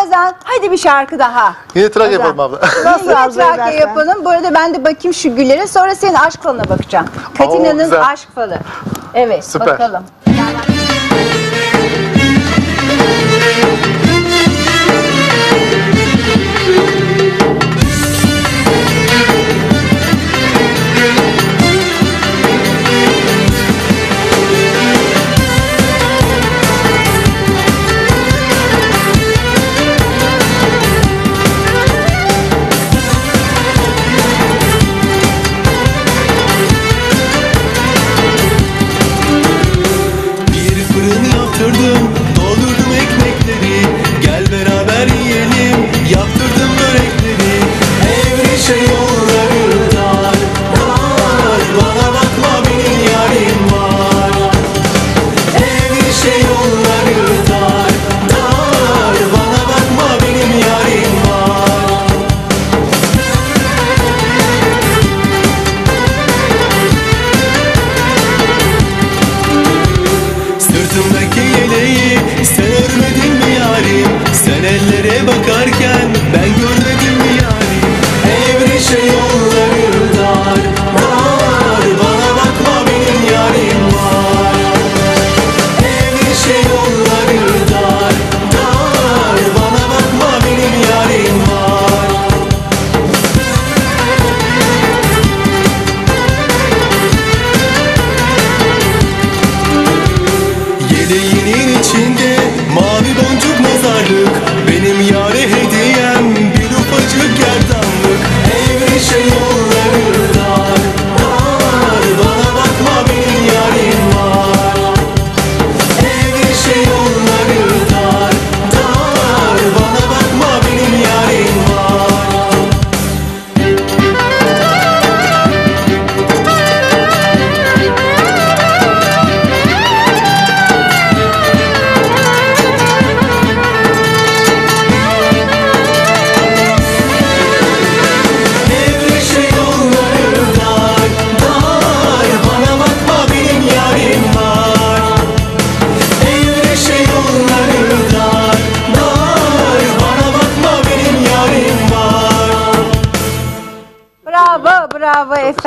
Ramazan hadi bir şarkı daha. Yine trak Ramazan. yapalım abla. Nasıl Yine edersen. yapalım. Bu arada ben de bakayım şu güllere. Sonra senin aşk falına bakacağım. Katina'nın aşk falı. Evet Süper. bakalım.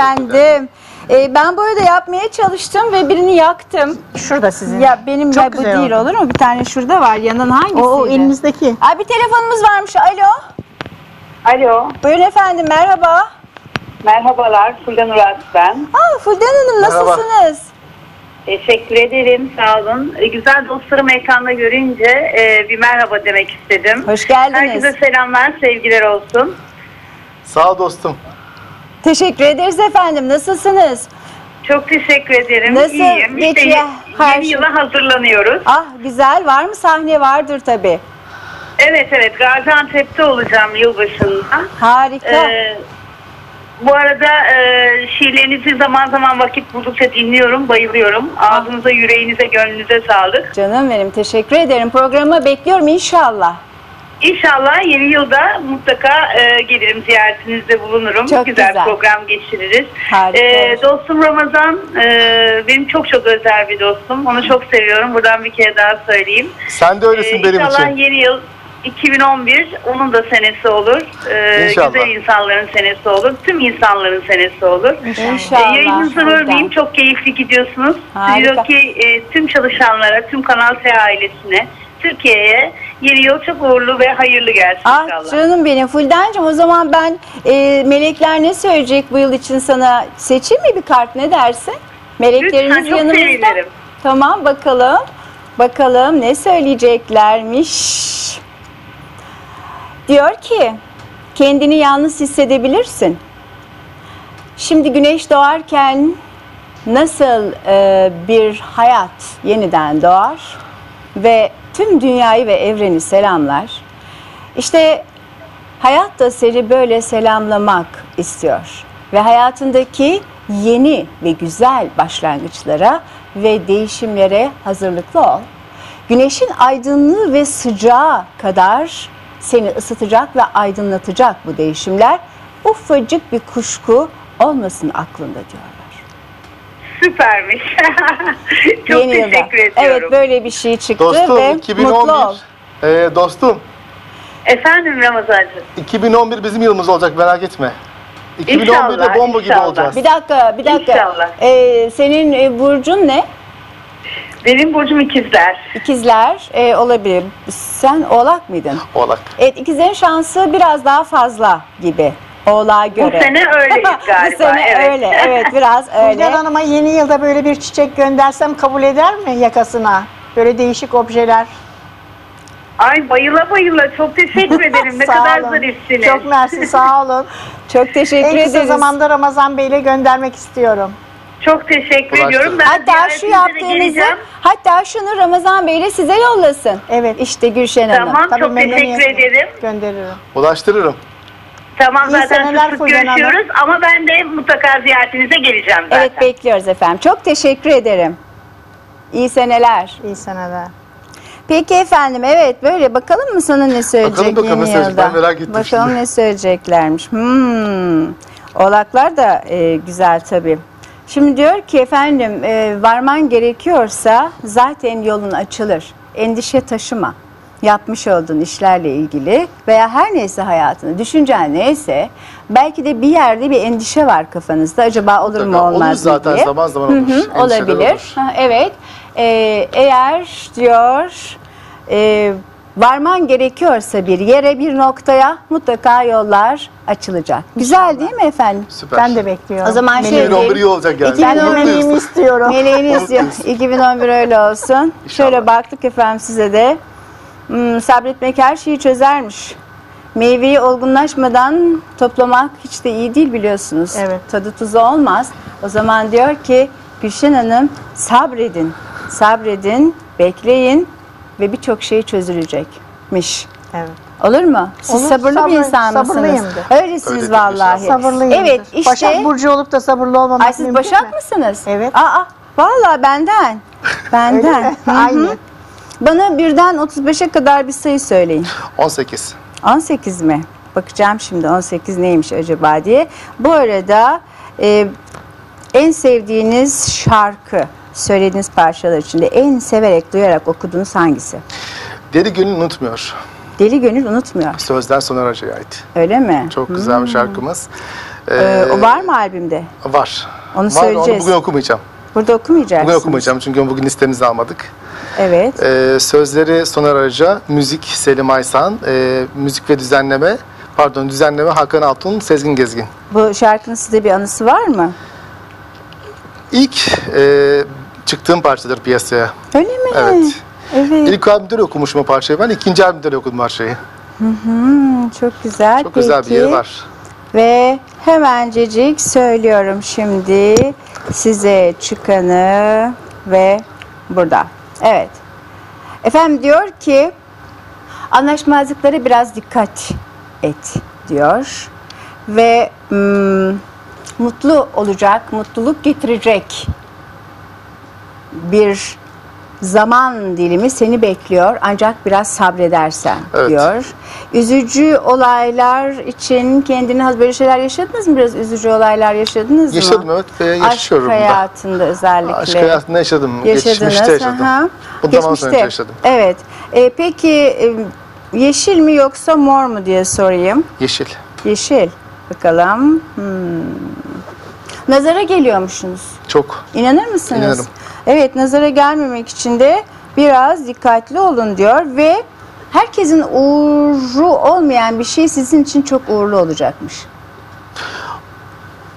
Efendim. Ee, ben bu arada yapmaya çalıştım ve birini yaktım. Şurada sizin. Ya benim Çok bu güzel değil oldu. olur mu? Bir tane şurada var. Yanın hangisiydi? O, o elinizdeki. Ay bir telefonumuz varmış. Alo. Alo, Buyurun efendim merhaba. merhabalar. Fulya Nurat ben. Aa Fulden Hanım Merhaba. nasılsınız? Teşekkür ederim, sağ olun. E, güzel dostlarımı ekranda görünce e, bir merhaba demek istedim. Hoş geldiniz. Herkese selamlar, sevgiler olsun. Sağ ol dostum. Teşekkür ederiz efendim. Nasılsınız? Çok teşekkür ederim. Nasıl İyiyim. İşte geçiyor her yeni şey? yıla hazırlanıyoruz. Ah güzel. Var mı sahne? Vardır tabii. Evet evet, Gaziantep'te olacağım yılbaşında. Harika. Ee, bu arada e, şiirlerinizi zaman zaman vakit buldukça dinliyorum, bayılıyorum. Ağzınıza, yüreğinize, gönlünüze sağlık. Canım benim teşekkür ederim. Programa bekliyorum inşallah. İnşallah yeni yılda mutlaka e, gelirim ziyaretinizde bulunurum. Çok güzel, güzel. program geçiririz. Harika E, dostum Ramazan e, benim çok çok özel bir dostum. Onu çok seviyorum. Buradan bir kere daha söyleyeyim. Sen de öylesin E, benim İnşallah için. yeni yıl 2011 onun da senesi olur. E, İnşallah. güzel insanların senesi olur. Tüm insanların senesi olur. İnşallah. E, yayınınızı bölmeyeyim. Çok keyifli gidiyorsunuz. Harika. Diliyorum ki e, tüm çalışanlara, tüm Kanal T ailesine, Türkiye'ye yeni yıl çok uğurlu ve hayırlı gelsin Ah inşallah. canım benim Fulden'cim o zaman ben e, melekler ne söyleyecek bu yıl için sana seçeyim mi bir kart ne dersin? Meleklerimiz Lütfen, çok yanımızda. sevinirim. Tamam bakalım. Bakalım ne söyleyeceklermiş. Diyor ki kendini yalnız hissedebilirsin. Şimdi güneş doğarken nasıl e, bir hayat yeniden doğar ve tüm dünyayı ve evreni selamlar. İşte hayat da seni böyle selamlamak istiyor ve hayatındaki yeni ve güzel başlangıçlara ve değişimlere hazırlıklı ol. Güneşin aydınlığı ve sıcağı kadar seni ısıtacak ve aydınlatacak bu değişimler. Ufacık bir kuşku olmasın aklında diyorlar. Süpermiş. çok Yeni yılda. teşekkür ediyorum. Evet böyle bir şey çıktı Dostum ve mutlu ol. 2011. Ee, dostum Efendim Ramazancığım. 2011 bizim yılımız olacak merak etme. 2011'de İnşallah, bomba gibi inşallah. olacağız. Bir dakika, bir dakika. İnşallah. Ee, senin e, burcun ne? Benim burcum ikizler. İkizler e, olabilir. Sen oğlak mıydın? Oğlak. Evet ikizlerin şansı biraz daha fazla gibi. Oğlağa göre. sene öyleyiz galiba, Bu sene evet. öyle. Evet biraz öyle. Hanım'a yeni yılda böyle bir çiçek göndersem kabul eder mi yakasına? Böyle değişik objeler. Ay bayıla bayıla çok teşekkür ederim. Ne kadar olun. zarifsiniz. Çok mersi sağ olun. Çok teşekkür en kısa ederiz. zamanda Ramazan Bey'le göndermek istiyorum. Çok teşekkür Ulaştırın. ediyorum. Ben Hatta şu yaptığınızı, hatta şunu Ramazan Bey'le size yollasın. Evet. İşte Gülşen Hanım. Tamam çok teşekkür ederim. Gönderirim. Ulaştırırım. Tamam İyi zaten seneler sık sık Fulya Hanım. görüşüyoruz ama ben de mutlaka ziyaretinize geleceğim zaten. Evet bekliyoruz efendim. Çok teşekkür ederim. İyi seneler. İyi seneler. Peki efendim evet böyle bakalım mı sana ne söyleyecek Bakalım yeni ne söyleyecek, yılda? ben merak ettim Bakalım şimdi. ne söyleyeceklermiş. Hmm. Oğlaklar da e, güzel tabii. Şimdi diyor ki efendim e, varman gerekiyorsa zaten yolun açılır. Endişe taşıma. Yapmış olduğun işlerle ilgili veya her neyse hayatını, düşüncen neyse belki de bir yerde bir endişe var kafanızda. Acaba olur mu. Olur olmaz mı zaten, diye. zaman zaman Hı olur. hı, Endişeler olabilir. olur. Ha, evet. Ee, eğer diyor e, varman gerekiyorsa bir yere bir noktaya mutlaka yollar açılacak. Güzel değil mi efendim? Süper. Ben de bekliyorum. O zaman şey 2011 diyelim. iyi olacak yani. Mutluyuz. Meleğimi istiyorum. Meleğiniz diyor. 2011 öyle olsun. İnşallah. Şöyle baktık efendim size de. Hmm, sabretmek her şeyi çözermiş. Meyveyi olgunlaşmadan toplamak hiç de iyi değil biliyorsunuz. Evet. Tadı tuzu olmaz. O zaman diyor ki Gülşen Hanım sabredin. Sabredin, bekleyin ve birçok şey çözülecekmiş. Evet. Olur mu? Siz Olur, sabırlı bir sabır- insan mısınız? Öylesiniz Öyledir vallahi. Sabırlıyımdır. Evet işte. Başak Burcu olup da sabırlı olmamak Ay siz Başak mü? mısınız? Evet. Aa, vallahi benden. Öyle Benden. mi? Aynı. Bana birden 35'e kadar bir sayı söyleyin. 18. 18 mi? Bakacağım şimdi 18 neymiş acaba diye. Bu arada e, en sevdiğiniz şarkı, söylediğiniz parçalar içinde en severek, duyarak okuduğunuz hangisi? Deli Gönül unutmuyor. Deli Gönül unutmuyor. Sözler Soner Hoca'ya ait. Öyle mi? Çok güzel bir şarkımız. Ee, Ee, o var mı albümde? Var. Onu var, söyleyeceğiz. Onu bugün okumayacağım. Burada okumayacaksınız. Bugün okumayacağım çünkü bugün listemizi almadık. Evet. Ee, sözleri Soner Arıca, müzik Selim Aysan, e, müzik ve düzenleme, pardon düzenleme Hakan Altun, Sezgin Gezgin. Bu şarkının size bir anısı var mı? İlk e, çıktığım parçadır piyasaya. Öyle mi? Evet. Evet. İlk albümde de okumuşum o parçayı ben. ikinci albümde de okudum parçayı. Hmm, çok güzel. Çok güzel bir Peki. yeri var. Ve hemencecik söylüyorum şimdi size çıkanı ve burada. Evet. Efendim diyor ki anlaşmazlıklara biraz dikkat et diyor. Ve hmm, mutlu olacak, mutluluk getirecek bir zaman dilimi seni bekliyor ancak biraz sabredersen Evet. diyor. Üzücü olaylar için kendini böyle şeyler yaşadınız mı? Biraz üzücü olaylar yaşadınız mı? Yaşadım evet ve yaşıyorum Aşk da. hayatında özellikle. Aşk hayatında yaşadım. Yaşadınız. Geçmişte yaşadım. aha. Bundan sonra önce yaşadım. Evet. E, peki yeşil mi yoksa mor mu diye sorayım. Yeşil. Yeşil. Bakalım. Hmm. Nazara geliyormuşsunuz. Çok. İnanır mısınız? İnanırım. Evet nazara gelmemek için de biraz dikkatli olun diyor ve herkesin uğru olmayan bir şey sizin için çok uğurlu olacakmış.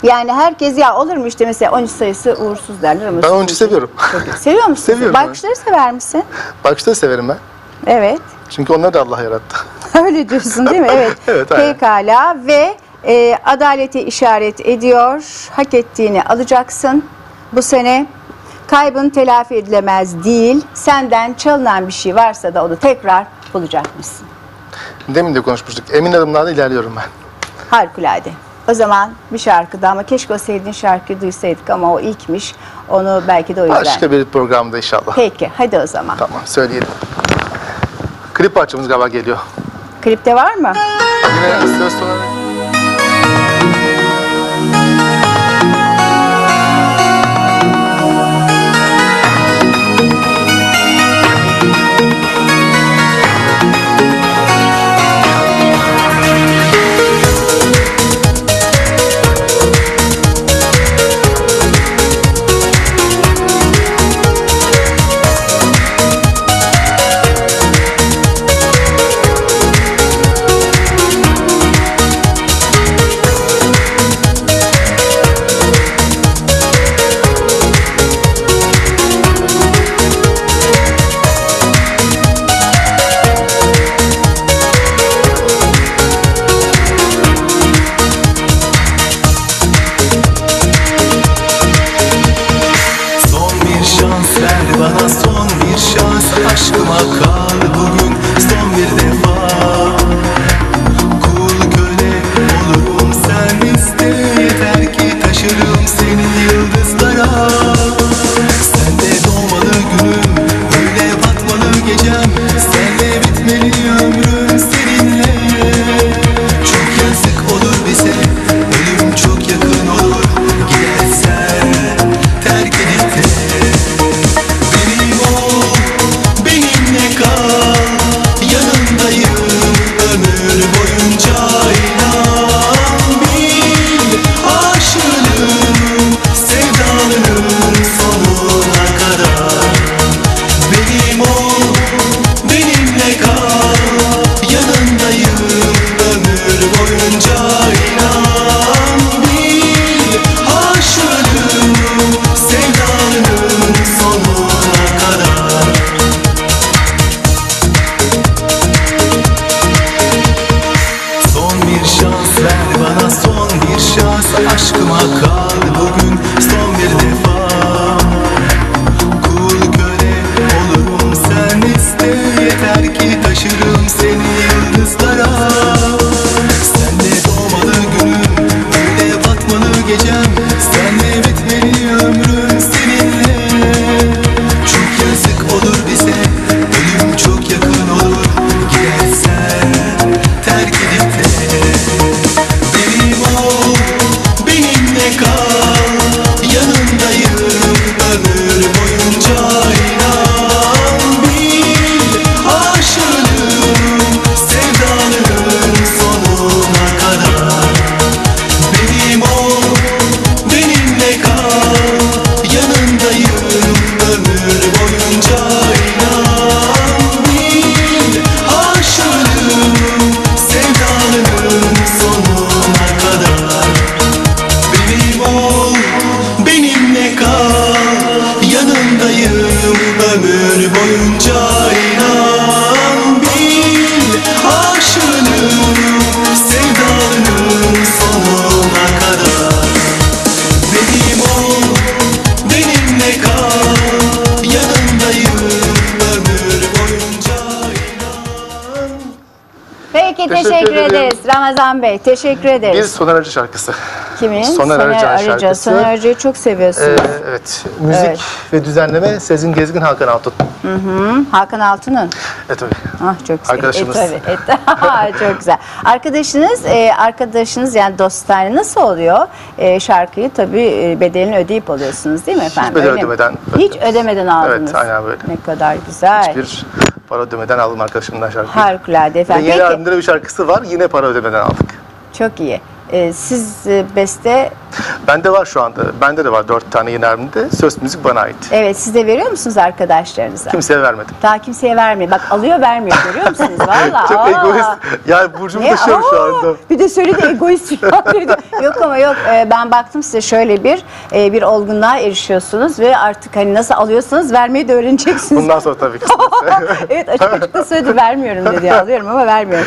Yani herkes ya olur mu işte mesela 13 sayısı uğursuz derler ama Ben sizin 13'ü için- seviyorum. Seviyor musun? Seviyorum ben. Bakışları sever misin? Bakışta severim ben. Evet. Çünkü onları da Allah yarattı. Öyle diyorsun değil mi? Evet. Evet, aynen. Pekala ve e, adaleti işaret ediyor. Hak ettiğini alacaksın. Bu sene kaybın telafi edilemez değil. Senden çalınan bir şey varsa da onu tekrar bulacakmışsın. Demin de konuşmuştuk. Emin adımlarla ilerliyorum ben. Harikulade. O zaman bir şarkıda ama keşke o sevdiğin şarkıyı duysaydık ama o ilkmiş. Onu belki de o yüzden. Başka bir programda inşallah. Peki hadi o zaman. Tamam söyleyelim. Klip parçamız galiba geliyor. Klipte var mı? Yine söz sonra... aşkıma kal bugün son bir defa. Ömür boyunca inan Bil aşığım sevdanın sonuna kadar Benim ol, benimle kal Yanındayım ömür boyunca inan Peki Teşekkür teşekkür, ederim. ederiz Ramazan Bey. Teşekkür Bir ederiz. Soner Arıca şarkısı. Kimin? Soner Arıca Arıca. şarkısı. Soner Arıca'yı çok seviyorsunuz. Ee, evet. Müzik Evet. ve düzenleme Sezgin Gezgin Hakan Altun. Hakan Altun'un. Evet tabii. Ah çok güzel. Arkadaşımız. E, tabii. E, çok güzel. Arkadaşınız, e, arkadaşınız yani dostane nasıl oluyor? E, şarkıyı tabii e, bedelini ödeyip alıyorsunuz değil mi efendim? bedel Öyle mi? ödemeden Hiç ödemeden aldınız. Evet, aynen böyle. Ne kadar güzel. Bir para ödemeden aldım arkadaşımdan şarkıyı. Harikulade Ve efendim. yeni Peki albümde de bir şarkısı var. Yine para ödemeden aldık. çok iyi. E, siz e, beste, Bende var şu anda. Bende de var dört tane yeni albümde. Söz müzik bana ait. evet siz de veriyor musunuz arkadaşlarınıza? Kimseye vermedim. Daha kimseye vermiyor. Bak alıyor vermiyor görüyor musunuz? Valla. Çok aa. egoist. Yani burcumu taşıyorum şu anda. Bir de söyledi egoist falan dedi. Yok ama yok Ee, ben baktım size şöyle bir e, bir olgunluğa erişiyorsunuz ve artık hani nasıl alıyorsanız vermeyi de öğreneceksiniz. Bundan sonra tabii ki. evet açık açık da söyledi vermiyorum dedi alıyorum ama vermiyorum.